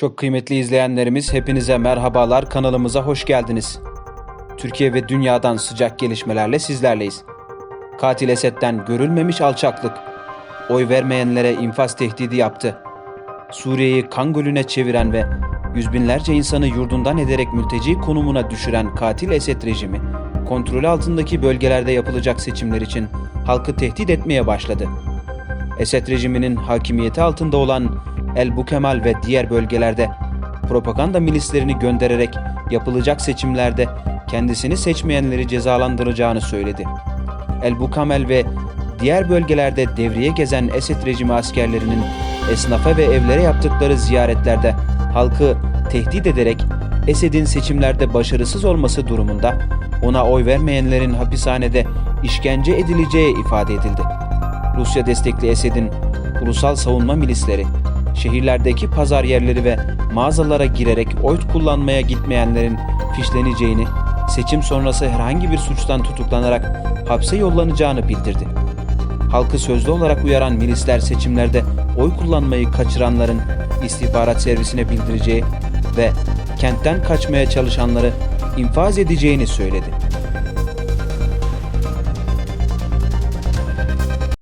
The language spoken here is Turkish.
Çok kıymetli izleyenlerimiz hepinize merhabalar kanalımıza hoş geldiniz. Türkiye ve dünyadan sıcak gelişmelerle sizlerleyiz. Katil Esed'den görülmemiş alçaklık. Oy vermeyenlere infaz tehdidi yaptı. Suriye'yi kan gölüne çeviren ve yüz binlerce insanı yurdundan ederek mülteci konumuna düşüren katil Esed rejimi, kontrolü altındaki bölgelerde yapılacak seçimler için halkı tehdit etmeye başladı. Esed rejiminin hakimiyeti altında olan El Bukemal ve diğer bölgelerde propaganda milislerini göndererek yapılacak seçimlerde kendisini seçmeyenleri cezalandıracağını söyledi. El Bukamel ve diğer bölgelerde devriye gezen Esed rejimi askerlerinin esnafa ve evlere yaptıkları ziyaretlerde halkı tehdit ederek Esed'in seçimlerde başarısız olması durumunda ona oy vermeyenlerin hapishanede işkence edileceği ifade edildi. Rusya destekli Esed'in ulusal savunma milisleri, şehirlerdeki pazar yerleri ve mağazalara girerek oy kullanmaya gitmeyenlerin fişleneceğini, seçim sonrası herhangi bir suçtan tutuklanarak hapse yollanacağını bildirdi. Halkı sözlü olarak uyaran milisler seçimlerde oy kullanmayı kaçıranların istihbarat servisine bildireceği ve kentten kaçmaya çalışanları infaz edeceğini söyledi.